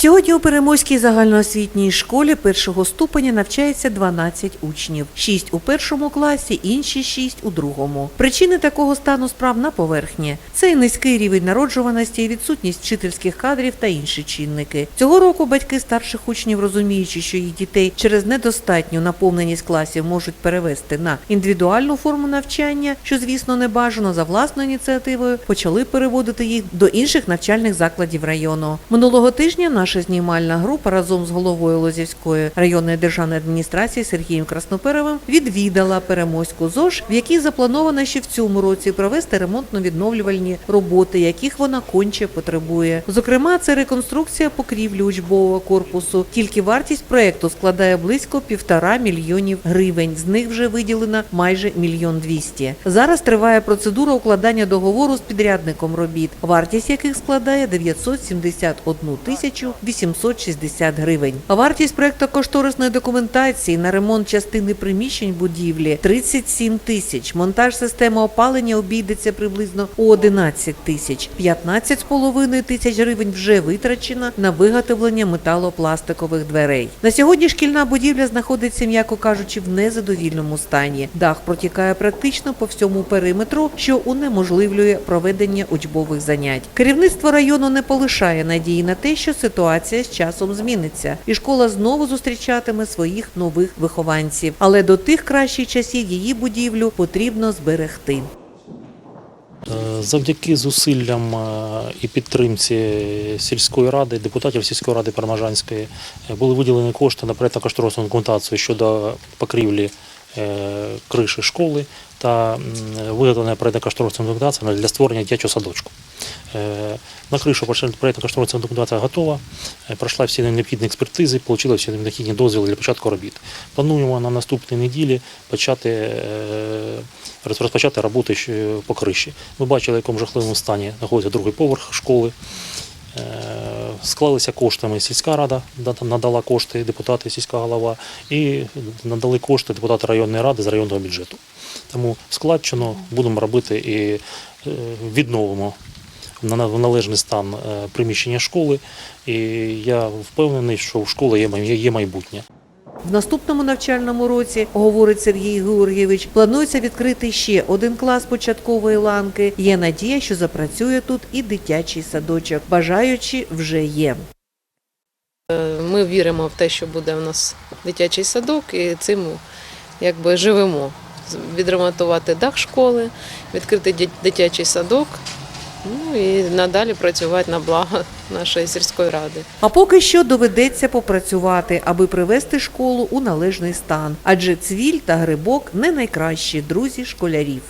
Сьогодні у Перемойській загальноосвітній школі першого ступеня навчається 12 учнів, 6 у першому класі, інші 6 у другому. Причини такого стану справ на поверхні. Це і низький рівень народжуваності, і відсутність вчительських кадрів та інші чинники. Цього року батьки старших учнів, розуміючи, що їх дітей через недостатню наповненість класів можуть перевести на індивідуальну форму навчання, що звісно не бажано за власною ініціативою, почали переводити їх до інших навчальних закладів району. Минулого тижня наша знімальна група разом з головою Лозівської районної державної адміністрації Сергієм Красноперовим відвідала Перемоську ЗОЖ, в якій заплановано ще в цьому році провести ремонтно-відновлювальні роботи, яких вона конче потребує. Зокрема, це реконструкція покрівлі учбового корпусу. Тільки вартість проекту складає близько півтора мільйонів гривень. З них вже виділено майже мільйон двісті. Зараз триває процедура укладання договору з підрядником робіт, вартість яких складає 971 тисячу 860 гривень. Вартість проектно-кошторисної документації на ремонт частини приміщень будівлі 37 тисяч. Монтаж системи опалення обійдеться приблизно у 11 тисяч. 15,5 тисяч гривень вже витрачено на виготовлення металопластикових дверей. На сьогодні шкільна будівля знаходиться, м'яко кажучи, в незадовільному стані. Дах протікає практично по всьому периметру, що унеможливлює проведення учбових занять. Керівництво району не полишає надії на те, що ситуація з часом зміниться, і школа знову зустрічатиме своїх нових вихованців. Але до тих кращих часів її будівлю потрібно зберегти. Е, Завдяки зусиллям е, і підтримці сільської ради, депутатів сільської ради Пармажанської е, були виділені кошти на проєктно-кошторисну документацію щодо покрівлі криші школи та виготовлена проєктно-кошторисна документація для створення дитячого садочку. На кришу проєктно-кошторисна документація готова, пройшла всі необхідні експертизи, отримали всі необхідні дозвіли для початку робіт. Плануємо на наступній неділі почати, е, розпочати роботи по криші. Ми бачили, в якому жахливому стані знаходиться другий поверх школи. Е, Склалися коштами сільська рада, надала кошти депутати, сільська голова, і надали кошти депутати районної ради з районного бюджету. Тому складчено будемо робити і е, відновимо в належний стан е, приміщення школи. І я впевнений, що в школи є май- є майбутнє. В наступному навчальному році, говорить Сергій Георгійович, планується відкрити ще один клас початкової ланки. Є надія, що запрацює тут і дитячий садочок. Бажаючі вже є. Ми віримо в те, що буде у нас дитячий садок, і цим якби живемо. Відремонтувати дах школи, відкрити дитячий садок, ну і надалі працювати на благо нашої сільської ради. А поки що доведеться попрацювати, аби привести школу у належний стан. Адже цвіль та грибок не найкращі друзі школярів.